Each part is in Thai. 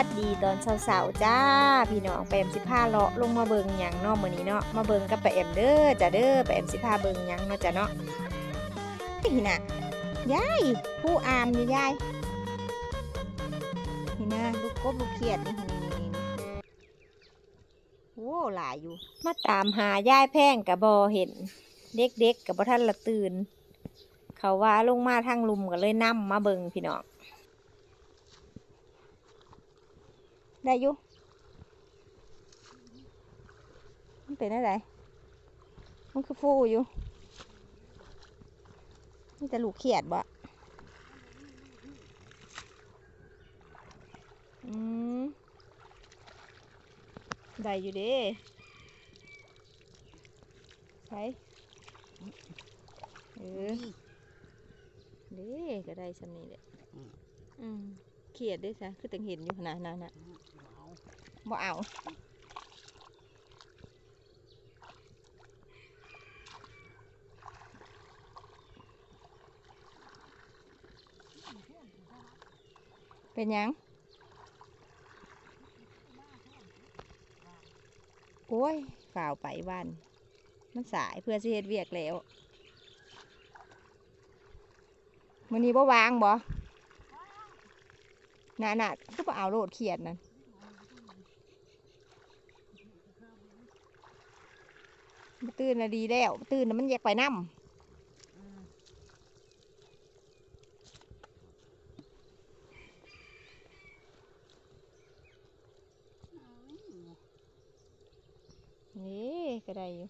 วัสดีตอนเช้าๆจ้า พี่น้องไปแอมสิพาเลาะลงมาเบิงยังเนาะมื้อนี้เนาะมาเบิงกับไปแอมเด้อจ้าเด้อไปแอมสิพาเบิงยังเนาะจ้าเนาะนี่น่ะยายผู้อามนี่ยายนี่นะลูกกบลูกเขียดนี่โอ้หลายอยู่ มาตามหายายแพ่งกับบอเห็น เด็กๆกับบ่ท่านละตื่น เขาว่าลงมาทางลุมก็เลยนํมาเบิงพี่น้อง ได้อยู่มันเป็นอะไรมันคือฟูอยู่นี่จะลูกเขียดบ่อืมได้อยู่เด้ไปเออเด้ก็ได้สำนี้แหละอืมเขียดได้ซะคือตังเห็นอยู่ขนาดนั้นน่ะ บ่เอาเป็นยัง โอ้ยฝ่าวไปวัน มันสายเพื่อสิเฮ็ดเวียกแล้วมันนี้บ่วางบ่น่ะน่ะก็บ่เอาโลดเขียดนั่น ตื่นน่ะดีแล้วตื่นน่ะมันอยากไปน้ำนี่ก็ได้อยู่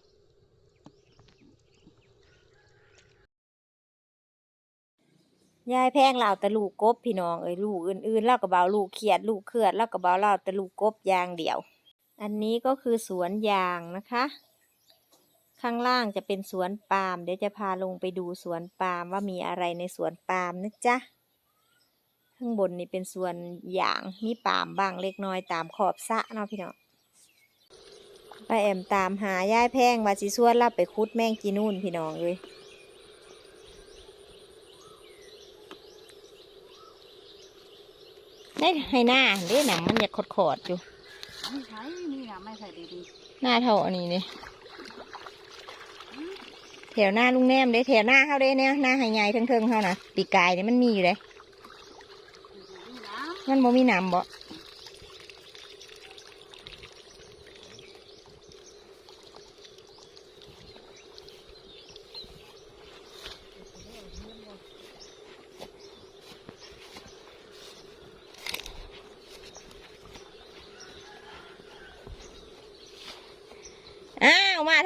ยายแพงเราแต่ลูกกบพี่น้องเอ้ยลูกอื่นๆเล่ากับเบาลูกเขียด ลูกเขือดเล่ากับเบาเราแต่ลูกกบยางเดียว อันนี้ก็คือสวนยางนะคะ ข้างล่างจะเป็นสวนปาล์มเดี๋ยวจะพาลงไปดูสวนปาล์มว่ามีอะไรในสวนปาล์มนะจ๊ะข้างบนนี่เป็นสวนยางมีปาล์มบ้างเล็กน้อยตามขอบสระเนาะพี่น้องไปแอมตามหายายแพงว่าสิส่วนรับไปคุดแมงจีนูนพี่น้องเลยได้ให้หน้าเด้หนังมันอยากขดๆอยู่ไม่ใช่นี่นะไม่ใส่ดีดีหน้าเท่าอันนี้นี่แถวหน้าลุงแนมเด้แถวหน้าเขาเด้เนี่ยหน้าใหญ่ๆเทิงๆเขานะปีกายเนี่ยมันมีอยู่เลยมันบ่มีน้ำบ่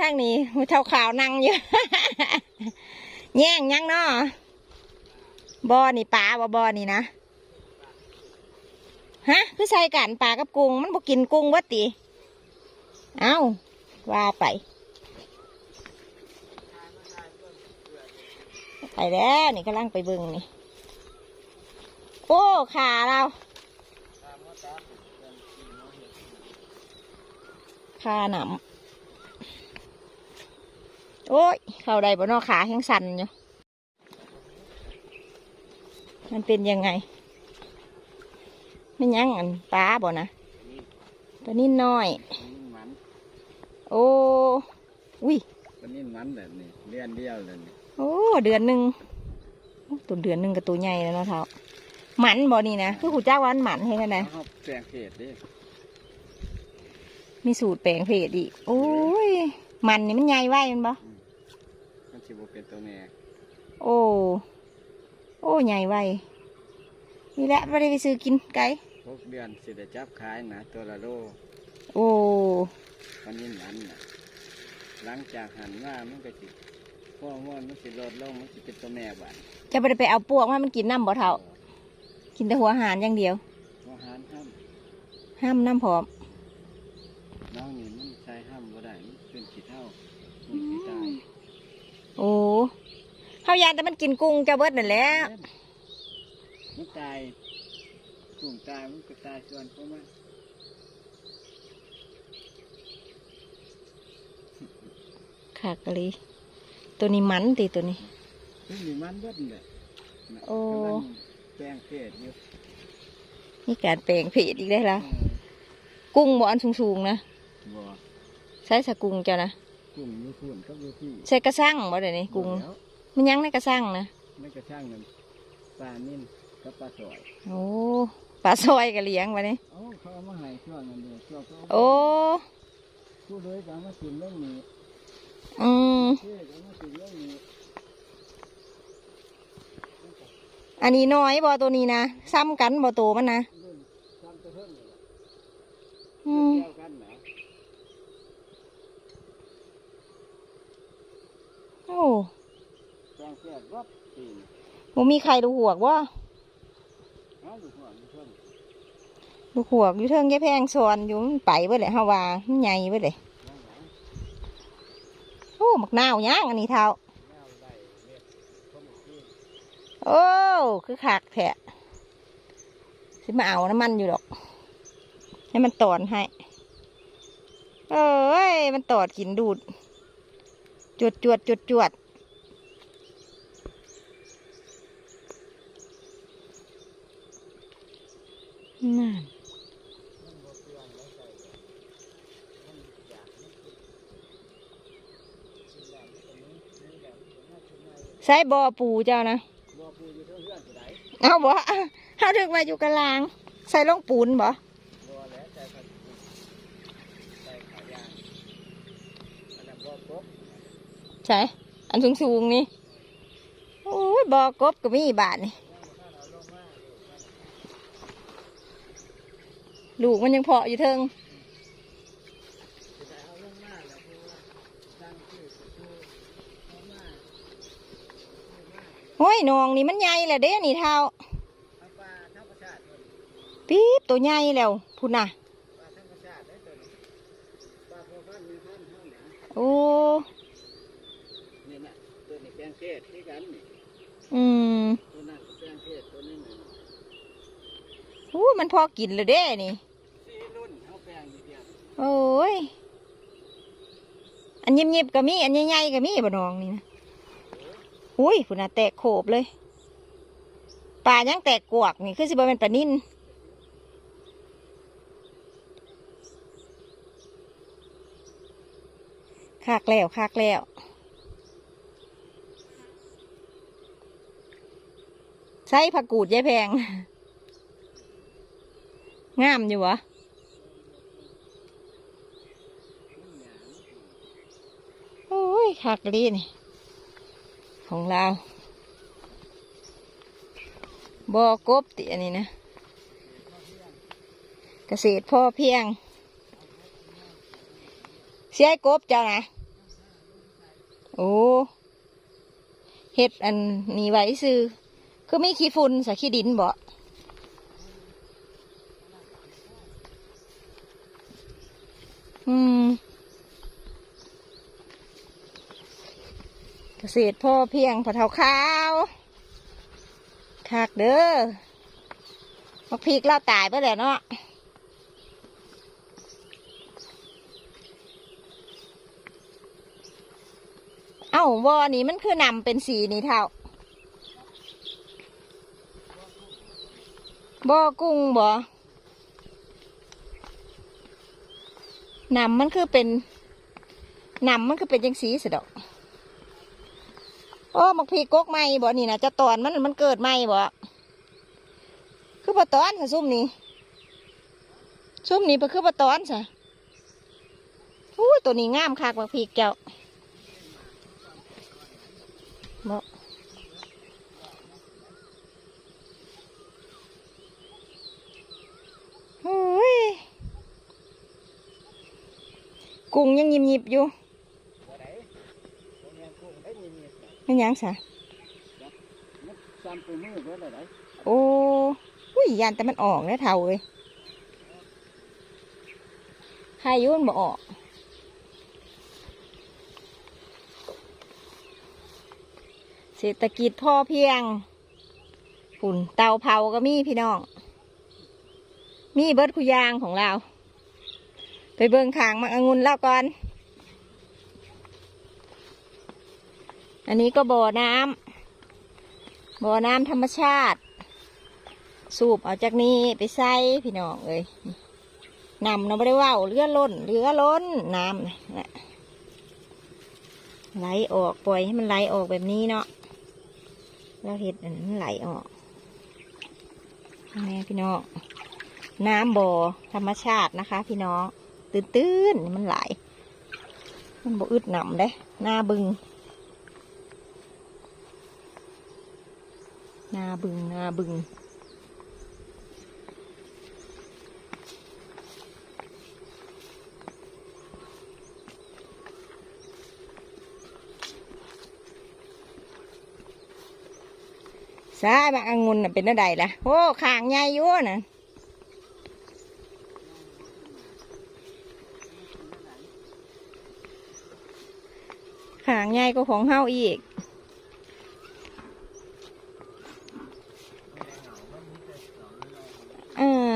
ทางนี้หูเท่าขาวนั่งอยู่ แย่งยังเนาะบ่อนี่ปลาบ่บ่อนี่นะฮะคือใส่กันปลากับกุ้งมันบ่กินกุ้งวัดติเอ้าว่าไป ไปแล้วนี่กำลังไปเบิ่งนี่ โอ้ขาเราขาหนำ โอ้ย เข้าได้บ่เนอขาแห้งสั่นอยู่มันเป็นยังไง ไม่ยังอันปลาบ่นะตัวนี้น้อยปลานิ่มมันโอ้อุ้ยปลานิ่มมันแบบนี้เลี้ยนเดียวเลยนี่โอ้เดือนหนึ่งโอ้ตัวเดือนหนึ่งกับตัวใหญ่แล้วเนาะเท้าหมันบ่นี่นะคือหูจ้าวันหมันให้กันนะเขาแปลงเพศดิมีสูตรแปลงเพศอีกโอ้ยหมันนี่มันใหญ่ไว้แมันบ่ มันชิบเป็นตัวแม่โอ้ โอ้ ใหญ่ไว้นี่แหละไม่ได้ไปซื้อกินไก่หกเดือนสิได้จับขายนะตัวละโลโอ้ปลานิ่มมันนะหลังจากหันว่ามันก็สิพวกมันมันสิลดลงมันสิเป็นตัวแม่บ้านจะไปไปเอาปวกมามันกินน้ำบ่เท่ากินแต่หัวอาหารอย่างเดียวอาหารห้ามหห้ามน้ำพร้อม น้องนี่มันใช้ห้ามบ่ได้มันเป็นขี้เท่ามันขี้ตาย โอ้เฮายานแต่มันกินกุ้งเจ้าเบิดนั่นแหละมันตายกลุ่มตายมันก็ตายส่วนของมันขากะลีตัวนี้มันติตัวนี้ซึ่งมีมันเบิดนี่แหละน่ะโอ้กำลังแปลงเพศอยู่นี่การแปลงเพจอีกได้แล้วกุ้งบ่อันสูงๆนะบ่ใช้สกุ้งเจ้านะ กุ้งอยูฝุ่นกับอยูที่ใช้กระซังบ่เดี๋ยวนี้กุ้งแล้วมันยังในกระซังนะไม่กระช่างเงินปลานิ่นกับปลาสอยโอ้ปลาซอยก็เลี้ยงวะนี่เอ้าเขาเอามาให้ช่วงนั้นเดียวช่วงเขาโอ้ผู้เลยก็เอามากินเรื่องนี้อืมเชื่อก็เอามากินเรื่องนี้อันนี้น้อยบ่ตัวนี้นะซ้ำกันบ่โตมันนะรุ่นซ้ำตัวเพิ่มเลยล่ะอืม เดียวกันนะ โอ้แปลงเพศวับปีนบ่มีใครดูหวกว่าเอาดูหัวดูเพิ่มดูหวกอยู่เทิงแย่แพงสอนอยู่มันไปเบิดเลยเฮาว่ามันใหญ่เบิดเลยนั่งหลังโอ้มักนาวย่างอันนี้เท่าแนวไหลเม็ดข้อมือที่โอ้คือขากแทะสิมาเอาน้ำมันอยู่ดอก ให้มันตอนให้ เอ้ย มันตอดกินดูด จวดจวดจวดจวดนั่นใส่บอปูเจ้านะบ่ปูอยู่เท่าเพื่อนผู้ใดเอาบ่เขาถึงมาอยู่กลาง ใส่ลงปูนบ่ บ่แล้วแต่เขาใส่ขายางอันนั้นบ่ครบ ใช่อันสูงสูงนี่โอ้ยบอกบก็มีบาทนี่ลูกมันยังเพาะอยู่เทิงโอ้ยนองนี่มันใหญ่แหละเด้นี่เท่าปี๊บตัวใหญ่แล้วพุ่นน่ะโอ้ นี่น่ะตัวนี้แปลงเพศที่ กันนี่อืมตัวนั้นก็แปลงเพศตัวนี้น่ะโอ้มันพอกินเลยเด้นี่ สี่รุ่นเขาแปลงอยู่เดียวโอ้ย อันเงียบๆก็มี อันใหญ่ๆก็มีบ่น้องนี่นะ อุ้ยพุ่นน่ะแตกโขบเลยปลายังแตกกวกนี่คือสิบ่เป็นปลานิ่นคากแล้วคากแล้ว ใส่ผักกูดยายแพง งามอยู่วะโอ้ยคักลีนี่ ของเราบอกบติอันนี้นะ เกษตรพ่อเพียง เสียกบเจ้านะ โอ้เฮ็ดอันนี้ไว้ซื้อ คือมีขี้ฝุ่นใส่ขี้ดินบ่อืมเกษตรพ่อเพียงพอเทาขาวคากเด้อมักพริกเราตายไปแล้วเนาะเอ้าวอนี่มันคือนำเป็นสีนี่เท่า บ่อกุ้งบ่นำมันคือเป็นนำมันคือเป็นจังสีสดอกโอ้มักพีกกไหมบ่นี่นะจะตอนมันมันเกิดไหมบ่คือปะตอนค่ะซุ่มนี้ซุ่มนี้ไปคือปะตอนซะอู้ตัวนี้งามคักมักพีกเจ้าบ่โอ้ย กุ้งยังยิบยิบอยู่ไม่แม่นกุ้งได้มีมีไม่ยังซะโอ้ยยานแต่มันออกแล้วเท่าเลยใครยุ่นบ่ออกเศรษฐกิจพ่อเพียงฝุ่นเตาเผาก็มีพี่น้อง มีเบิร์ดคุยางของเรา เบิ่งขางมักองุ่นแล้วก่อน อันนี้ก็บ่อน้ำบ่อน้ำธรรมชาติ สูบเอาจากนี้ไปใส่พี่น้องเอ้ยนำเราไม่ได้ว่าวเรือล้นเรือล้นน้ำนะไหลออกปล่อยให้มันไหลออกแบบนี้เนาะแล้วเห็ดอันนั้นไหลออกแม่พี่น้องน้ำบ่อธรรมชาตินะคะ พี่น้อง ตื้นๆมันไหลมันบ่อึดหนำเด้หน้าบึงหน้าบึงหน้าบึงสาบางองุ่นเป็นอะไรล่ะ โอ้ขางใหญ่อยั่นะขาง ใหญ่ก็ของเฮาอีก เออ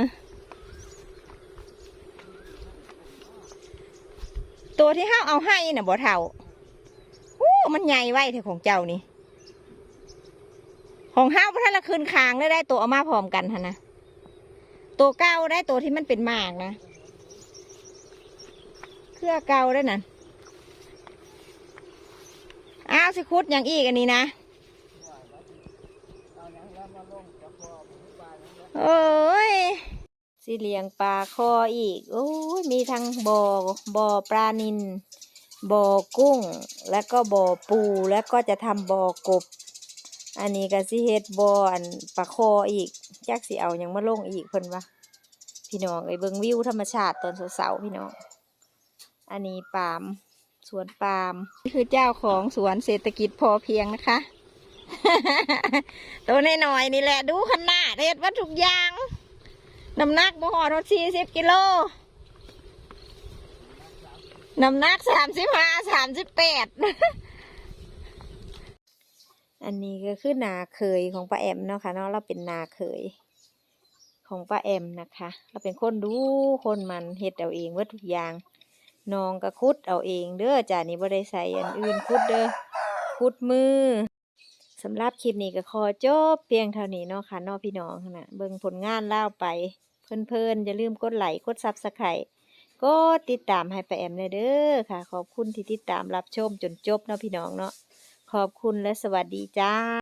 ตัวที่เฮาเอาให้น่ะบ่เท่าโอ้มันใหญ่ไว้เท่าของเจ้านี่ ของห้าวพัทละคืนคางได้ได้ตัวเอามาพร้อมกันฮะนะ ตัวเก้าได้ตัวที่มันเป็นหมากนะ เครือเก้าได้นั่นาวสิคุดอย่างอีกอันนี้นะโอ้ยสิเลียงปลาคออีกโอ้ยมีทั้งบ่อบ่อปลานินบ่อกุ้ง แล้วก็บ่อปูแล้วก็จะทำบ่อกบ อันนี้ก็สิเฮ็ดบอนปลาคออีกจักสิเอายังมาลงอีกเพิ่นว่าพี่น้องเอ้เบิงวิวธรรมชาติตอนเสาร์ๆพี่น้อง อันนี้ปาม สวนปาล์มนี่คือเจ้าของสวนเศรษฐกิจพอเพียงนะคะ ตัวน้อยๆนี่แหละดูขนาดเฮ็ดวัตถุกอย่างน้ำหนักบ่หอดสี่สิบกิโลน้ำหนักสามสิบห้าสามสิบแปดอันนี้ก็คือนาเคยของป้าแอมเนาะค่ะเนาะเราเป็นนาเคย ของป้าแอมนะคะ เราเป็นคนดูคนมันเฮ็ดเอาเองว่าทุกอย่าง น้องก็คุดเอาเองเด้อจ้านี่บ่ได้ใส่อันอื่นคุดเด้อคุดมือสำหรับคลิปนี้ก็ขอจบเพียงเท่านี้เนาะค่ะนาะพี่น้องนะเบิ่งผลงานเล่าไป เพิ่นๆอย่าลืมกดไลค์กดซับสไครต์กดติดตามให้ป้าแอมเลยเด้อค่ะ ขอบคุณที่ติดตามรับชมจนจบเนาะพี่น้องเนาะขอบคุณและสวัสดีจ้า